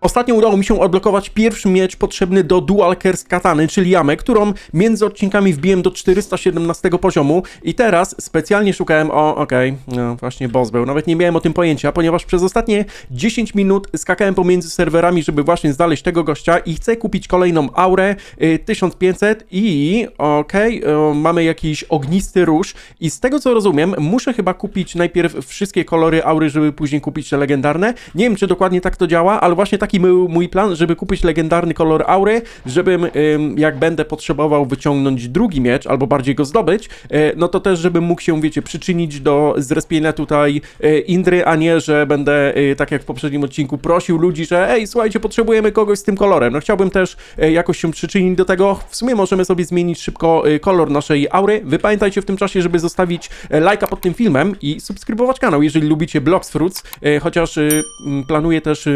Ostatnio udało mi się odblokować pierwszy miecz potrzebny do Dual Curse Katany, czyli jamę, którą między odcinkami wbiłem do 417 poziomu i teraz specjalnie szukałem, o okej, no właśnie boss był, nawet nie miałem o tym pojęcia, ponieważ przez ostatnie 10 minut skakałem pomiędzy serwerami, żeby właśnie znaleźć tego gościa i chcę kupić kolejną aurę y, 1500 i okej, y, mamy jakiś ognisty róż i z tego co rozumiem, muszę chyba kupić najpierw wszystkie kolory aury, żeby później kupić te legendarne. Nie wiem, czy dokładnie tak to działa, ale właśnie taki był mój plan, żeby kupić legendarny kolor aury, żebym ym, jak będę potrzebował wyciągnąć drugi miecz, albo bardziej go zdobyć, e, no to też żebym mógł się, wiecie, przyczynić do zrespienia tutaj e, Indry, a nie, że będę, e, tak jak w poprzednim odcinku, prosił ludzi, że ej, słuchajcie, potrzebujemy kogoś z tym kolorem. No chciałbym też jakoś się przyczynić do tego. W sumie możemy sobie zmienić szybko kolor naszej aury. Wy pamiętajcie w tym czasie, żeby zostawić lajka pod tym filmem i subskrybować kanał, jeżeli lubicie Blox Fruits, chociaż planuję też,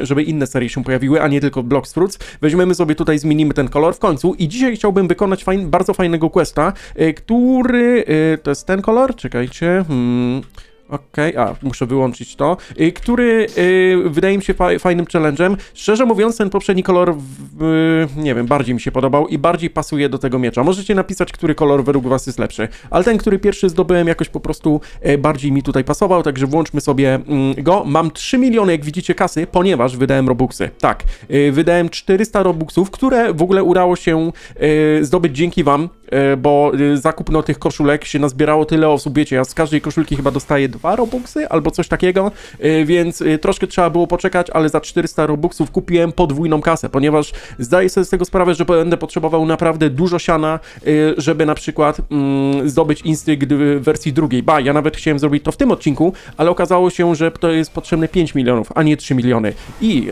żeby inne serie się pojawiły, a nie tylko Blox Fruits. Weźmiemy sobie tutaj, zmienimy ten kolor. W końcu i dzisiaj chciałbym wykonać fajn, bardzo fajnego questa, e, który, e, to jest ten kolor, czekajcie, hmm... Okej, a muszę wyłączyć to. Y, który y, wydaje mi się fa fajnym challenge'em. Szczerze mówiąc, ten poprzedni kolor, y, nie wiem, bardziej mi się podobał i bardziej pasuje do tego miecza. Możecie napisać, który kolor według Was jest lepszy, ale ten, który pierwszy zdobyłem, jakoś po prostu y, bardziej mi tutaj pasował, także włączmy sobie mm, go. Mam 3 miliony, jak widzicie, kasy, ponieważ wydałem robuxy. Tak, y, wydałem 400 robuxów, które w ogóle udało się y, zdobyć dzięki Wam, y, bo y, zakup no, tych koszulek się nazbierało tyle osób, wiecie, ja z każdej koszulki chyba dostaję dwa robuxy albo coś takiego, y, więc troszkę trzeba było poczekać, ale za 400 robuxów kupiłem podwójną kasę, ponieważ zdaję sobie z tego sprawę, że będę potrzebował naprawdę dużo siana, żeby na przykład mm, zdobyć instynkt w wersji drugiej. Ba, ja nawet chciałem zrobić to w tym odcinku, ale okazało się, że to jest potrzebne 5 milionów, a nie 3 miliony. I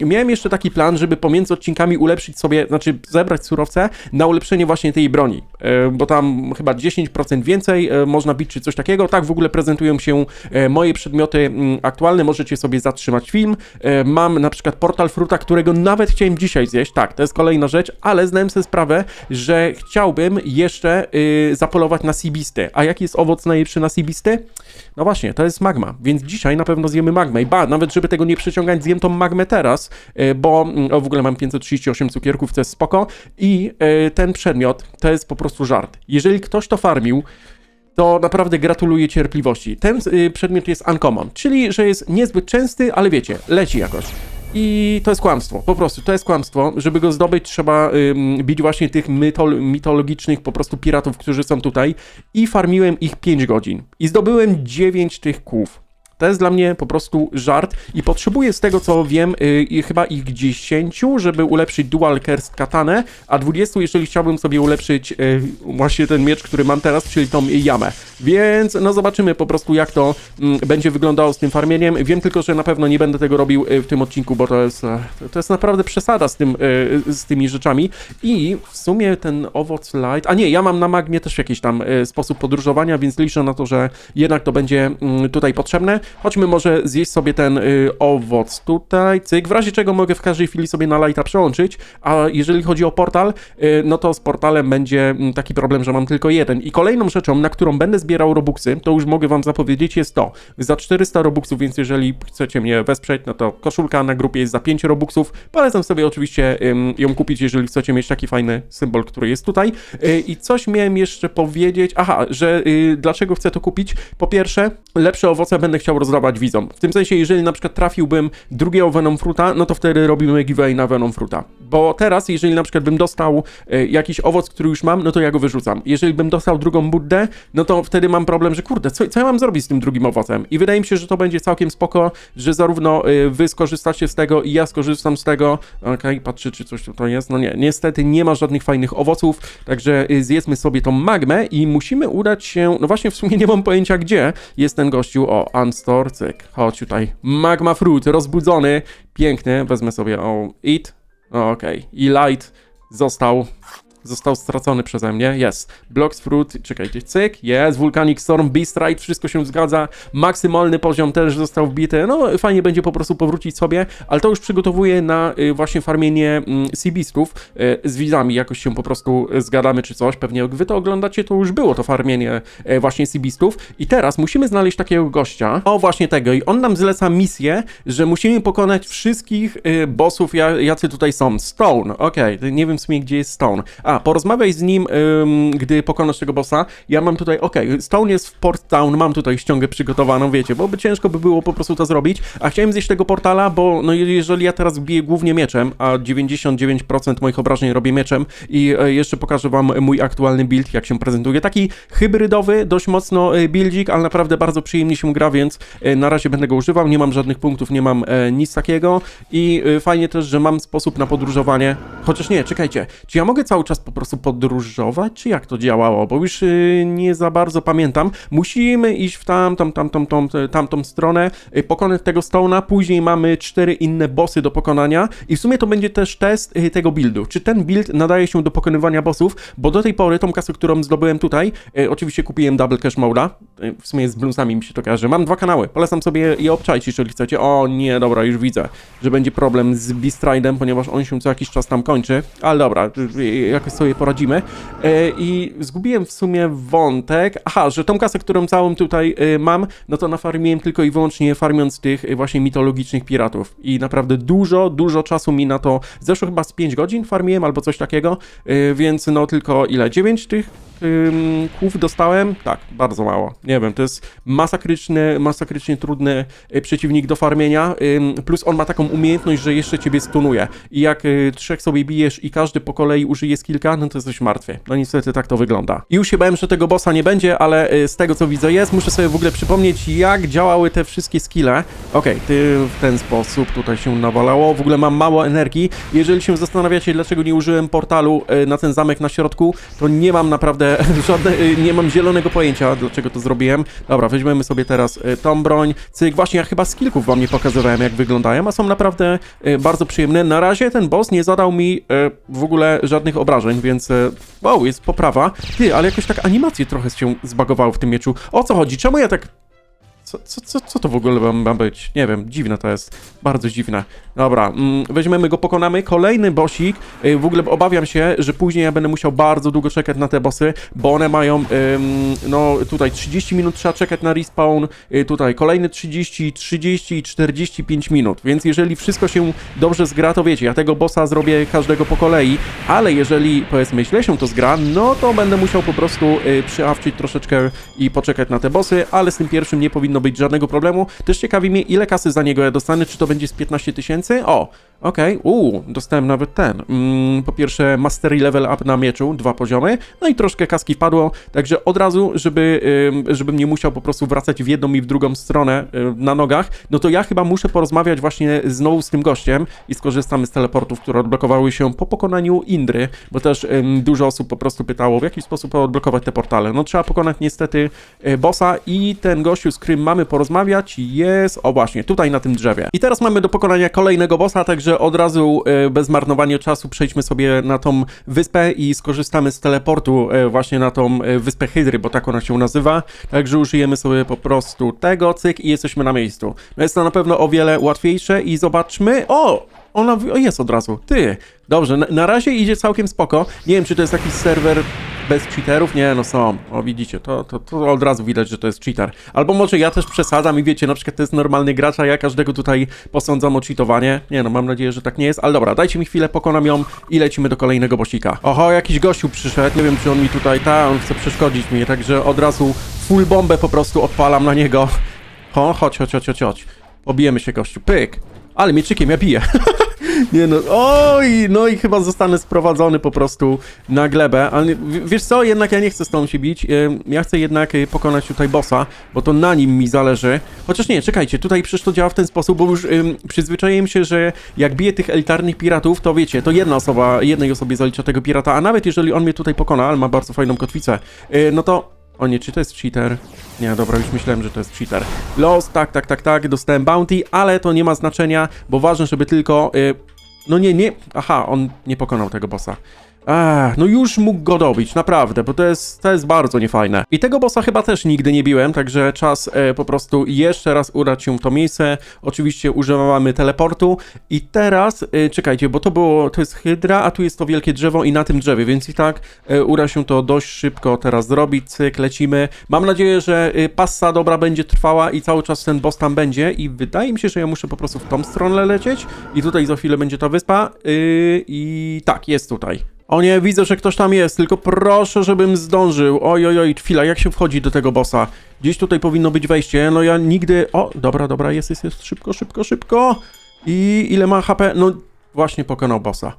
ym, miałem jeszcze taki plan, żeby pomiędzy odcinkami ulepszyć sobie, znaczy zebrać surowce na ulepszenie właśnie tej broni, y, bo tam chyba 10% więcej y, można bić czy coś takiego. Tak w ogóle prezentują się e, moje przedmioty mm, aktualne, możecie sobie zatrzymać film. E, Mam na przykład portal fruta, którego nawet chciałem dzisiaj zjeść, tak, to jest kolejna rzecz, ale zdałem sobie sprawę, że chciałbym jeszcze y, zapolować na sibisty. A jaki jest owoc najlepszy na sibisty? No właśnie, to jest magma, więc dzisiaj na pewno zjemy magmę. I ba, nawet żeby tego nie przyciągać, zjem tą magmę teraz, y, bo mm, o, w ogóle mam 538 cukierków, co jest spoko. I y, ten przedmiot to jest po prostu żart. Jeżeli ktoś to farmił, to naprawdę gratuluję cierpliwości. Ten y, przedmiot jest uncommon, czyli że jest niezbyt częsty, ale wiecie, leci jakoś. I to jest kłamstwo, po prostu to jest kłamstwo. Żeby go zdobyć, trzeba ym, bić właśnie tych mitol mitologicznych po prostu piratów, którzy są tutaj. I farmiłem ich 5 godzin. I zdobyłem 9 tych kłów. To jest dla mnie po prostu żart i potrzebuję z tego co wiem yy, chyba ich 10, żeby ulepszyć Dual Curse Katanę, a 20 jeżeli chciałbym sobie ulepszyć yy, właśnie ten miecz, który mam teraz, czyli tą jamę. Więc no zobaczymy po prostu jak to mm, będzie wyglądało z tym farmieniem. Wiem tylko, że na pewno nie będę tego robił yy, w tym odcinku, bo to jest, e, to jest naprawdę przesada z, tym, yy, z tymi rzeczami. I w sumie ten owoc light... A nie, ja mam na magmie też jakiś tam yy, sposób podróżowania, więc liczę na to, że jednak to będzie mm, tutaj potrzebne. Chodźmy może zjeść sobie ten y, owoc tutaj, cyk, w razie czego mogę w każdej chwili sobie na lighta przełączyć, a jeżeli chodzi o portal, y, no to z portalem będzie mm, taki problem, że mam tylko jeden. I kolejną rzeczą, na którą będę zbierał robuxy, to już mogę wam zapowiedzieć, jest to, za 400 robuxów, więc jeżeli chcecie mnie wesprzeć, no to koszulka na grupie jest za 5 robuxów, polecam sobie oczywiście ym, ją kupić, jeżeli chcecie mieć taki fajny symbol, który jest tutaj. Y, I coś miałem jeszcze powiedzieć, aha, że y, dlaczego chcę to kupić? Po pierwsze, lepsze owoce będę chciał rozdawać widzom. W tym sensie, jeżeli na przykład trafiłbym drugiego Venom Fruta, no to wtedy robimy giveaway na Venom Fruta. Bo teraz, jeżeli na przykład bym dostał e, jakiś owoc, który już mam, no to ja go wyrzucam. Jeżeli bym dostał drugą buddę, no to wtedy mam problem, że kurde, co, co ja mam zrobić z tym drugim owocem? I wydaje mi się, że to będzie całkiem spoko, że zarówno e, wy skorzystacie z tego i ja skorzystam z tego. Okej, okay, patrzy, czy coś tutaj jest. No nie, niestety nie ma żadnych fajnych owoców, także e, zjedzmy sobie tą magmę i musimy udać się, no właśnie w sumie nie mam pojęcia gdzie jest ten gościu, o, Unstor, cyk, chodź tutaj, magma fruit, rozbudzony, piękny, wezmę sobie, o, o, okej, okay. i light został został stracony przeze mnie. Jest. Blocks Fruit, czekajcie, cyk, jest. Volcanic Storm, Beast Ride, wszystko się zgadza. Maksymalny poziom też został wbity. No, fajnie będzie po prostu powrócić sobie, ale to już przygotowuję na y, właśnie farmienie mm, Sea Beastów y, z widzami. Jakoś się po prostu zgadamy czy coś. Pewnie jak wy to oglądacie, to już było to farmienie y, właśnie Sea Beastów. I teraz musimy znaleźć takiego gościa. O, właśnie tego. I on nam zleca misję, że musimy pokonać wszystkich bossów, ja- jacy tutaj są. Stone, okej, nie wiem w sumie gdzie jest Stone. A, porozmawiaj z nim, ym, gdy pokonasz tego bossa. Ja mam tutaj, okej, Stone jest w Port Town, mam tutaj ściągę przygotowaną, wiecie, bo by ciężko by było po prostu to zrobić, a chciałem zjeść tego portala, bo no je- jeżeli ja teraz biję głównie mieczem, a 99% moich obrażeń robię mieczem i e, jeszcze pokażę wam mój aktualny build, jak się prezentuje. Taki hybrydowy, dość mocno e, buildzik, ale naprawdę bardzo przyjemnie się gra, więc e, na razie będę go używał, nie mam żadnych punktów, nie mam nic takiego i fajnie też, że mam sposób na podróżowanie, chociaż nie, czekajcie, czy ja mogę cały czas po prostu podróżować, czy jak to działało, bo już e, nie za bardzo pamiętam. Musimy iść w tamtą, tamtą, tamtą, tamtą stronę, e, pokonać tego Stone'a, później mamy cztery inne bossy do pokonania i w sumie to będzie też test tego buildu. Czy ten build nadaje się do pokonywania bossów, bo do tej pory tą kasę, którą zdobyłem tutaj, oczywiście kupiłem Double Cash Mode'a, w sumie z bluesami mi się to kojarzy. Mam dwa kanały, polecam sobie je obczaić, jeżeli chcecie. O nie, dobra, już widzę, że będzie problem z Beastride'em, ponieważ on się co jakiś czas tam kończy, ale dobra, e, jakoś sobie poradzimy. E, I zgubiłem w sumie wątek, aha, że tą kasę, którą całą tutaj e, mam, no to nafarmiłem tylko i wyłącznie farmiąc tych właśnie mitologicznych piratów. I naprawdę dużo, dużo czasu mi na to, zeszło chyba z 5 godzin farmiłem albo coś takiego, więc no tylko ile? 9 tych kłów dostałem? Tak, bardzo mało. Nie wiem, to jest masakryczny, masakrycznie trudny y, przeciwnik do farmienia, plus on ma taką umiejętność, że jeszcze ciebie stunuje. I jak y, trzech sobie bijesz i każdy po kolei użyje skillka, no to jesteś martwy. No niestety tak to wygląda. I już się bałem, że tego bossa nie będzie, ale y, z tego co widzę jest, muszę sobie w ogóle przypomnieć, jak działały te wszystkie skille. Okej, ty w ten sposób tutaj się nawalało, w ogóle mam mało energii. Jeżeli się zastanawiacie, dlaczego nie użyłem portalu y, na ten zamek na środku, to nie mam naprawdę żadne, y, nie mam zielonego pojęcia, dlaczego to zrobiłem. Dobra, weźmiemy sobie teraz y, tą broń. Cyk, właśnie ja chyba skillków wam nie pokazywałem, jak wyglądają, a są naprawdę y, bardzo przyjemne. Na razie ten boss nie zadał mi y, w ogóle żadnych obrażeń, więc y, wow, jest poprawa. Ty, ale jakoś tak animacje trochę się zbagowały w tym mieczu. O co chodzi? Czemu ja tak co, co, co, co to w ogóle ma- być? Nie wiem, dziwne to jest. Bardzo dziwne. Dobra, mm, weźmiemy go, pokonamy. Kolejny bosik. Y, W ogóle obawiam się, że później ja będę musiał bardzo długo czekać na te bossy, bo one mają, no tutaj 30 minut trzeba czekać na respawn, y, tutaj kolejne 30, 30 i 45 minut, więc jeżeli wszystko się dobrze zgra, to wiecie, ja tego bossa zrobię każdego po kolei, ale jeżeli powiedzmy źle się to zgra, no to będę musiał po prostu y, przyawczyć troszeczkę i poczekać na te bossy, ale z tym pierwszym nie powinno być żadnego problemu. Też ciekawi mnie, ile kasy za niego ja dostanę, czy to będzie z 15 tysięcy? O, okej, uuu, dostałem nawet ten. Mm, po pierwsze, mastery level up na mieczu, dwa poziomy, no i troszkę kaski padło, także od razu, żeby, ym, żebym nie musiał po prostu wracać w jedną i w drugą stronę na nogach, no to ja chyba muszę porozmawiać właśnie znowu z tym gościem i skorzystamy z teleportów, które odblokowały się po pokonaniu Indry, bo też dużo osób po prostu pytało, w jaki sposób odblokować te portale. No trzeba pokonać niestety y, bossa i ten gościu, z którym mamy porozmawiać jest, o właśnie, tutaj na tym drzewie. I teraz mamy do pokonania kolejnego bossa, także od razu y, bez marnowania czasu przejdźmy sobie na tą wyspę i skorzystamy z teleportu y, właśnie na tą y, wyspę Hydry, bo tak ona się nazywa. Także użyjemy sobie po prostu tego, cyk i jesteśmy na miejscu. No jest to na pewno o wiele łatwiejsze i zobaczmy, o! Ona jest od razu. Ty. Dobrze, na, na razie idzie całkiem spoko. Nie wiem, czy to jest jakiś serwer bez cheaterów? Nie, no są. O, widzicie, to, to, to od razu widać, że to jest cheater. Albo może ja też przesadzam i wiecie, na przykład to jest normalny gracz, a ja każdego tutaj posądzam o cheatowanie. Nie no, mam nadzieję, że tak nie jest, ale dobra, dajcie mi chwilę, pokonam ją i lecimy do kolejnego bosika. Oho, jakiś gościu przyszedł, nie wiem, czy on mi tutaj, ta, on chce przeszkodzić mi, także od razu full bombę po prostu odpalam na niego. Ho, chodź, chodź, chodź, chodź, chodź. Pobijemy się, gościu, pyk. Ale mieczykiem ja biję. Nie no, oj, no i chyba zostanę sprowadzony po prostu na glebę, ale wiesz co, jednak ja nie chcę z tą się bić, ja chcę jednak y, pokonać tutaj bossa, bo to na nim mi zależy. Chociaż nie, czekajcie, tutaj przecież to działa w ten sposób, bo już ym, przyzwyczaiłem się, że jak biję tych elitarnych piratów, to wiecie, to jedna osoba, jednej osobie zalicza tego pirata, a nawet jeżeli on mnie tutaj pokona, ale ma bardzo fajną kotwicę, y, no to o nie, czy to jest cheater? Nie, dobra, już myślałem, że to jest cheater. Los, tak, tak, tak, tak, dostałem bounty, ale to nie ma znaczenia, bo ważne, żeby tylko... Y, no nie, nie... Aha, on nie pokonał tego bossa. Ech, no już mógł go dobić, naprawdę, bo to jest, to jest bardzo niefajne. I tego bossa chyba też nigdy nie biłem, także czas e, po prostu jeszcze raz udać się w to miejsce. Oczywiście używamy teleportu i teraz, e, czekajcie, bo to było, to jest hydra, a tu jest to wielkie drzewo i na tym drzewie, więc i tak e, uda się to dość szybko teraz zrobić, cyk, lecimy. Mam nadzieję, że e, passa dobra będzie trwała i cały czas ten boss tam będzie i wydaje mi się, że ja muszę po prostu w tą stronę lecieć i tutaj za chwilę będzie ta wyspa yy, i tak, jest tutaj. O nie, widzę, że ktoś tam jest, tylko proszę, żebym zdążył. Oj, oj, oj, chwila, jak się wchodzi do tego bossa? Gdzieś tutaj powinno być wejście, no ja nigdy... O, dobra, dobra, jest, jest, jest, szybko, szybko, szybko. I ile ma HP? No, właśnie pokonał bossa.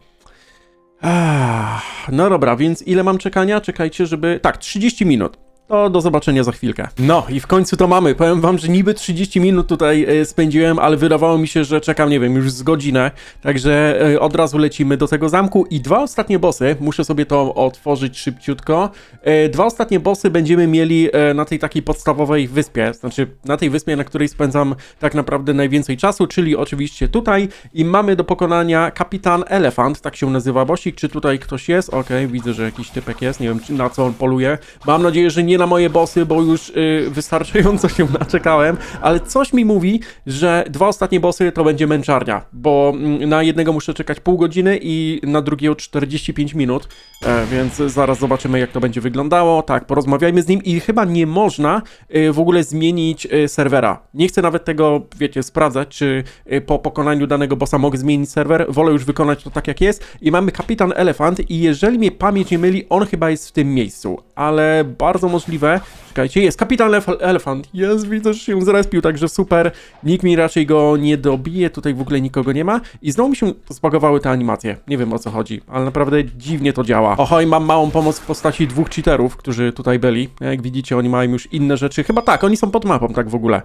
No dobra, więc ile mam czekania? Czekajcie, żeby... Tak, 30 minut. To do zobaczenia za chwilkę. No i w końcu to mamy. Powiem wam, że niby 30 minut tutaj e, spędziłem, ale wydawało mi się, że czekam, nie wiem, już z godzinę. Także e, od razu lecimy do tego zamku. I dwa ostatnie bossy, muszę sobie to otworzyć szybciutko. E, Dwa ostatnie bossy będziemy mieli na tej takiej podstawowej wyspie. Znaczy na tej wyspie, na której spędzam tak naprawdę najwięcej czasu, czyli oczywiście tutaj. I mamy do pokonania Kapitan Elefant, tak się nazywa bossik. Czy tutaj ktoś jest? Okej, widzę, że jakiś typek jest. Nie wiem, na co on poluje. Mam nadzieję, że nie na moje bossy, bo już y, wystarczająco się naczekałem, ale coś mi mówi, że dwa ostatnie bossy to będzie męczarnia, bo mm, na jednego muszę czekać pół godziny i na drugiego 45 minut, e, więc zaraz zobaczymy jak to będzie wyglądało. Tak, porozmawiajmy z nim i chyba nie można y, w ogóle zmienić y, serwera. Nie chcę nawet tego, wiecie, sprawdzać, czy po pokonaniu danego bossa mogę zmienić serwer. Wolę już wykonać to tak jak jest. I mamy Kapitan Elefant i jeżeli mnie pamięć nie myli, on chyba jest w tym miejscu, ale bardzo możliwe. Czekajcie, jest Kapitan Elef- Elefant. Jest, widzę, że się zrespił, także super. Nikt mi raczej go nie dobije, tutaj w ogóle nikogo nie ma. I znowu mi się zbagowały te animacje. Nie wiem o co chodzi, ale naprawdę dziwnie to działa. Oho, i mam małą pomoc w postaci dwóch cheaterów, którzy tutaj byli. Jak widzicie, oni mają już inne rzeczy. Chyba tak, oni są pod mapą, tak w ogóle.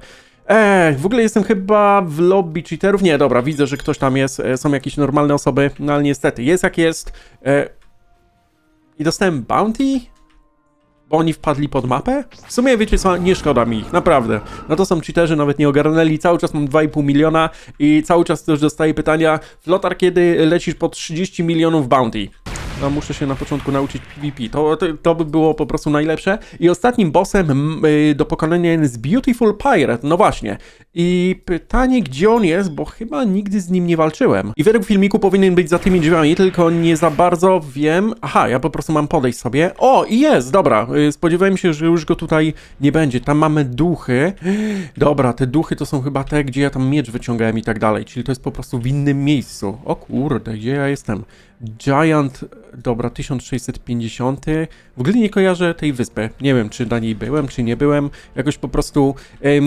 Eee, w ogóle jestem chyba w lobby cheaterów. Nie, dobra, widzę, że ktoś tam jest. E, Są jakieś normalne osoby, no ale niestety, jest jak jest. E, I dostałem bounty? Bo oni wpadli pod mapę? W sumie wiecie co, nie szkoda mi ich, naprawdę. No to są cheaterzy, nawet nie ogarnęli, cały czas mam 2,5 miliona i cały czas też dostaję pytania Flotar, kiedy lecisz po 30 milionów bounty? Muszę się na początku nauczyć PvP, to, to, to by było po prostu najlepsze. I ostatnim bossem mm, y, do pokonania jest Beautiful Pirate, no właśnie. I pytanie, gdzie on jest, bo chyba nigdy z nim nie walczyłem. I według filmiku powinien być za tymi drzwiami, tylko nie za bardzo wiem. Aha, ja po prostu mam podejść sobie. O, i jest, dobra. Y, Spodziewałem się, że już go tutaj nie będzie. Tam mamy duchy. Dobra, te duchy to są chyba te, gdzie ja tam miecz wyciągałem i tak dalej. Czyli to jest po prostu w innym miejscu. O kurde, gdzie ja jestem? Giant, dobra, 1650. W ogóle nie kojarzę tej wyspy. Nie wiem, czy na niej byłem, czy nie byłem. Jakoś po prostu em,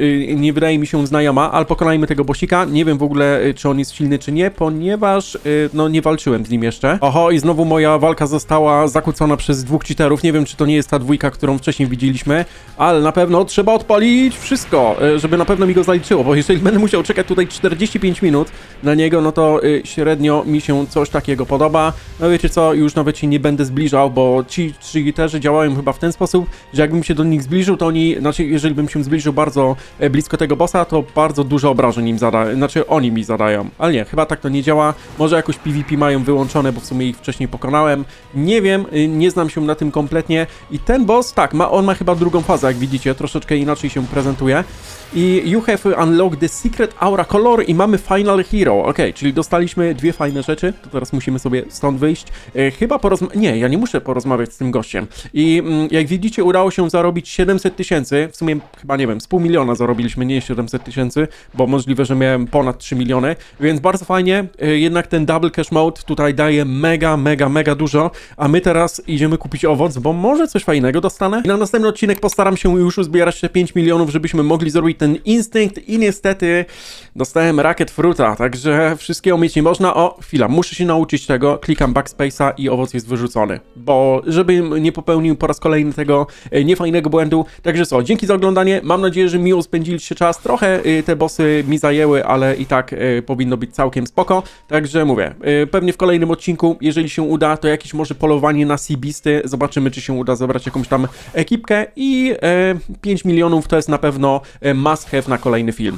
y, nie wydaje mi się znajoma, ale pokonajmy tego bosika. Nie wiem w ogóle, y, czy on jest silny, czy nie, ponieważ y, no nie walczyłem z nim jeszcze. Oho, i znowu moja walka została zakłócona przez dwóch cheaterów. Nie wiem, czy to nie jest ta dwójka, którą wcześniej widzieliśmy, ale na pewno trzeba odpalić wszystko, y, żeby na pewno mi go zaliczyło, bo jeżeli będę musiał czekać tutaj 45 minut na niego, no to y, średnio mi się coś takiego podoba. No wiecie co, już nawet się nie będę zbliżał, bo ci cheaterzy działają chyba w ten sposób, że jakbym się do nich zbliżył, to oni, znaczy jeżeli bym się zbliżył bardzo e, blisko tego bossa, to bardzo dużo obrażeń im zada, znaczy oni mi zadają. Ale nie, chyba tak to nie działa. Może jakoś PvP mają wyłączone, bo w sumie ich wcześniej pokonałem. Nie wiem, y, nie znam się na tym kompletnie. I ten boss, tak, ma, on ma chyba drugą fazę, jak widzicie, troszeczkę inaczej się prezentuje. I you have unlocked the secret aura color i mamy final hero. Ok, czyli dostaliśmy dwie fajne rzeczy, to teraz musimy sobie stąd wyjść. E, chyba porozmawiać, nie, ja nie muszę porozmawiać z tym gościem. I mm, jak widzicie, udało się zarobić 700 tysięcy, w sumie chyba, nie wiem, z pół miliona zarobiliśmy, nie 700 tysięcy, bo możliwe, że miałem ponad 3 miliony, więc bardzo fajnie, e, jednak ten double cash mode tutaj daje mega, mega, mega dużo, a my teraz idziemy kupić owoc, bo może coś fajnego dostanę. I na następny odcinek postaram się już uzbierać te 5 milionów, żebyśmy mogli zrobić ten instynkt i niestety dostałem rakiet fruta, także wszystkiego mieć nie można. O, chwila, muszę się nauczyć tego, klikam backspace'a i owoc jest wyrzucony, bo żebym nie popełnił po raz kolejny tego e, niefajnego błędu. Także co, dzięki za oglądanie, mam nadzieję, że miło spędziliście czas, trochę e, te bossy mi zajęły, ale i tak e, powinno być całkiem spoko, także mówię, pewnie w kolejnym odcinku, jeżeli się uda, to jakieś może polowanie na Seabisty, zobaczymy, czy się uda zebrać jakąś tam ekipkę. I e, 5 milionów to jest na pewno must have na kolejny film.